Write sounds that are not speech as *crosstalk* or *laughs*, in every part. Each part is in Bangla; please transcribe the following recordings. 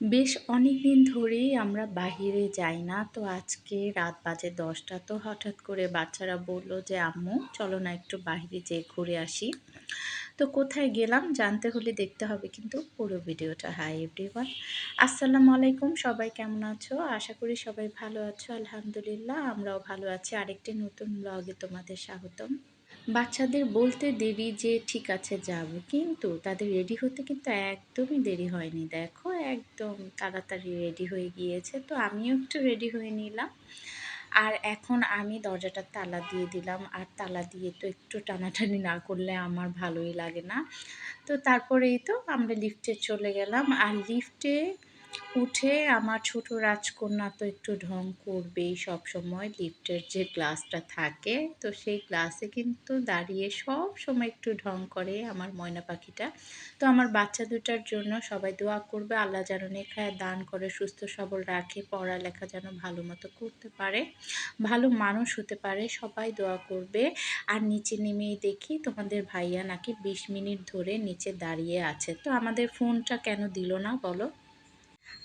বেশ অনেক দিন ধরেই আমরা বাহিরে যাই না। তো আজকে রাত বাজে দশটা। তো হঠাৎ করে বাচ্চারা বলল যে, আম্মু, চলো না একটু বাহিরে যেয়ে ঘুরে আসি। তো কোথায় গেলাম জানতে হলে দেখতে হবে কিন্তু পুরো ভিডিওটা। হাই এভরিওয়ান আসসালামু আলাইকুম। সবাই কেমন আছো? আশা করি সবাই ভালো আছো। আলহামদুলিল্লাহ, আমরাও ভালো আছি। আরেকটি নতুন ব্লগে তোমাদের স্বাগতম। বাচ্চাদের বলতে দেরি যে ঠিক আছে যাব, কিন্তু তাদের রেডি হতে কিন্তু একদমই দেরি হয়নি। দেখো, একদম তাড়াতাড়ি রেডি হয়ে গিয়েছে, তো আমিও একটু রেডি হয়ে নিলাম। আর এখন আমি দরজাটা তালা দিয়ে দিলাম, আর তালা দিয়ে তো একটু টানাটানি না করলে আমার ভালোই লাগে না। তো তারপরেই তো আমরা লিফটে চলে গেলাম, আর লিফটে উঠে আমার ছোট রাজকন্যা তো একটু ঢং করবেই সব সময় লিফটের যে গ্লাসটা থাকে, তো সেই গ্লাসে কিন্তু দাঁড়িয়ে সব সময় একটু ঢং করে আমার ময়না পাখিটা। তো আমার বাচ্চা দুটার জন্য সবাই দোয়া করবে, আল্লাহ যেন নেখায় দান করে, সুস্থ সবল রাখে, পড়ালেখা যেন ভালো মতো করতে পারে, ভালো মানুষ হতে পারে, সবাই দোয়া করবে। আর নিচে নেমেই দেখি তোমাদের ভাইয়া নাকি বিশ মিনিট ধরে নিচে দাঁড়িয়ে আছে। তো আমাদের ফোনটা কেন দিল না বলো?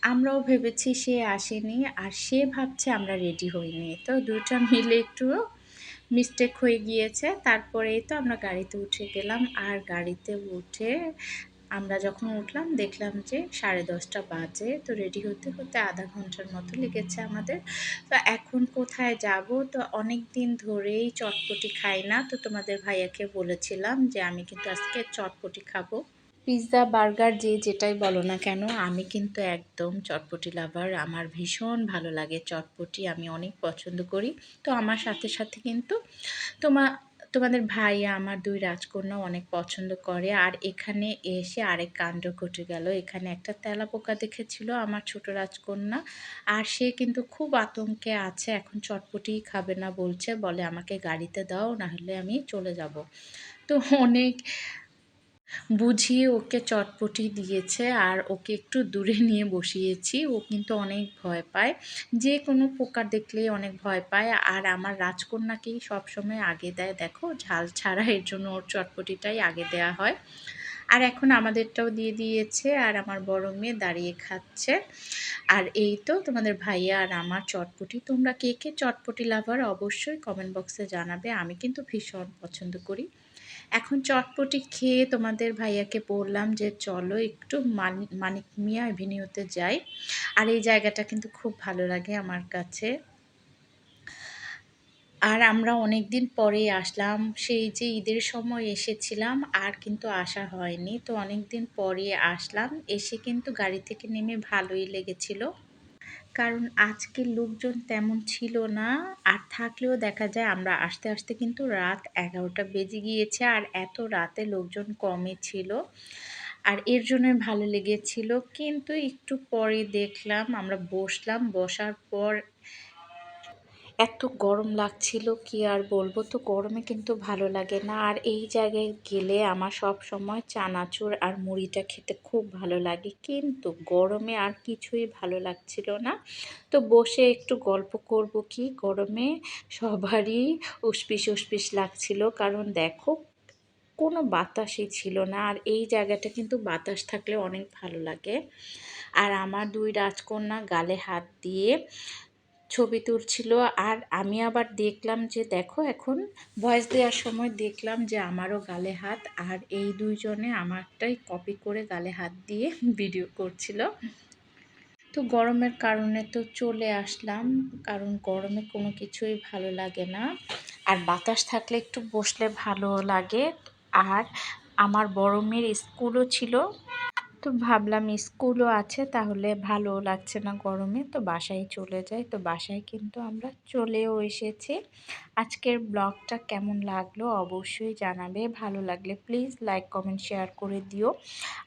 আমরাও ভেবেছি সে আসেনি আর সে ভাবছে আমরা রেডি হইনি। তো দুটা মিলে একটু মিস্টেক হয়ে গিয়েছে। তারপরেই তো আমরা গাড়িতে উঠে গেলাম আর গাড়িতে উঠে আমরা যখন উঠলাম দেখলাম যে সাড়ে দশটা বাজে। তো রেডি হতে হতে আধা ঘণ্টার মতো লেগেছে আমাদের। তো এখন কোথায় যাব? তো অনেক দিন ধরেই চটপটি খাই না। তো তোমাদের ভাইয়াকে বলেছিলাম যে আমি কিন্তু আজকে চটপটি খাব। পিৎজা, বার্গার যে যেটাই বলো না কেন, আমি কিন্তু একদম চটপটি লাভার। আমার ভীষণ ভালো লাগে চটপটি, আমি অনেক পছন্দ করি। তো আমার সাথে সাথে কিন্তু তোমা, তোমাদের ভাই আমার দুই রাজকন্যা অনেক পছন্দ করে। আর এখানে এসে আরেক কাণ্ড ঘটে গেল। এখানে একটা তেলা পোকা দেখেছিল আমার ছোট রাজকন্যা, আর সে কিন্তু খুব আতঙ্কে আছে, এখন চটপটি খাবে না বলছে, বলে আমাকে গাড়িতে দাও না হলে আমি চলে যাব। তো অনেক বুঝিয়ে ওকে চটপটি দিয়েছে আর ওকে একটু দূরে *laughs* নিয়ে বসিয়েছি। ও কিন্তু অনেক ভয় পায়। যে কোনো পোকা দেখলেই অনেক ভয় পায়। আর আমার রাজকন্যাকেই সবসময় আগে দেয়। দেখো, ঝাল ছাড়া এর জন্য ওর চটপটিটাই আগে দেয়া হয়। আর এখন আমাদেরটাও দিয়ে দিয়েছে আর আমার বড় মেয়ে দাঁড়িয়ে খাচ্ছে। আর এই তো তোমাদের ভাইয়া আর আমার চটপটি। তোমরা কে কে চটপটি লাভার অবশ্যই কমেন্ট বক্সে জানাবে। আমি কিন্তু ভীষণ পছন্দ করি। এখন চটপটি খেয়ে তোমাদের ভাইয়াকে বললাম যে চলো একটু মানিক মিয়া অ্যাভিনিউতে যাই। আর এই জায়গাটা কিন্তু খুব ভালো লাগে আমার কাছে। আর আমরা অনেক দিন পরেই আসলাম, সেই যে ঈদের সময় এসেছিলাম আর কিন্তু আসা হয়নি। তো অনেক দিন পরে আসলাম, এসে কিন্তু গাড়ি থেকে নেমে ভালোই লেগেছিল। কারণ আজকে লোকজন তেমন ছিল না। আর থাকলেও দেখা যায় আমরা আসতে আসতে কিন্তু রাত এগারোটা বেজে গিয়েছে আর এত রাতে লোকজন কমে ছিল। আর এর জন্য ভালো লেগেছিল। কিন্তু একটু পরে দেখলাম, আমরা বসলাম। বসার পর এত গরম লাগছিল, কি আর বলব? তো গরমে কিন্তু ভালো লাগে না। আর এই জায়গায় গেলে আমার সব সময় চানাচুর আর মুড়িটা খেতে খুব ভালো লাগে। কিন্তু গরমে আর কিছুই ভালো লাগছিল না। তো বসে একটু গল্প করব কি? গরমে সবারই উসপিস উসপিস লাগছিল। কারণ দেখো, কোনো বাতাসই ছিল না। আর এই জায়গাটা কিন্তু বাতাস থাকলে অনেক ভালো লাগে। আর আমার দুই রাজকন্যা গালে হাত দিয়ে ছবি তুলছিল। আর আমি আবার দেখলাম যে, দেখো এখন ভয়েস দেওয়ার সময় দেখলাম যে, আমারও গালে হাত। আর এই দুইজনে আমারটাই কপি করে গালে হাত দিয়ে ভিডিও করছিল। তো গরমের কারণে তো চলে আসলাম। কারণ গরমে কোনো কিছুই ভালো লাগে না। আর বাতাস থাকলে একটু বসলে ভালো লাগে। আর আমার বড় মেয়ের স্কুলও ছিল। তো ভাবলাম স্কুলও আছে, তাহলে ভালো লাগছে না গরমে। তো বাসায় চলে যাই। তো বাসায় কিন্তু আমরা চলেও এসেছি। আজকের ব্লগটা কেমন লাগল অবশ্যই জানাবে। ভালো লাগলে প্লিজ লাইক, কমেন্ট, শেয়ার করে দিও।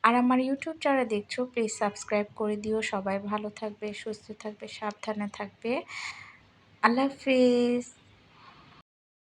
আর আমার ইউটিউব যারা দেখছ, প্লিজ সাবস্ক্রাইব করে দিও। সবাই ভালো থাকবে, সুস্থ থাকবে, সাবধানে থাকবে। আল্লাহ হাফিজ।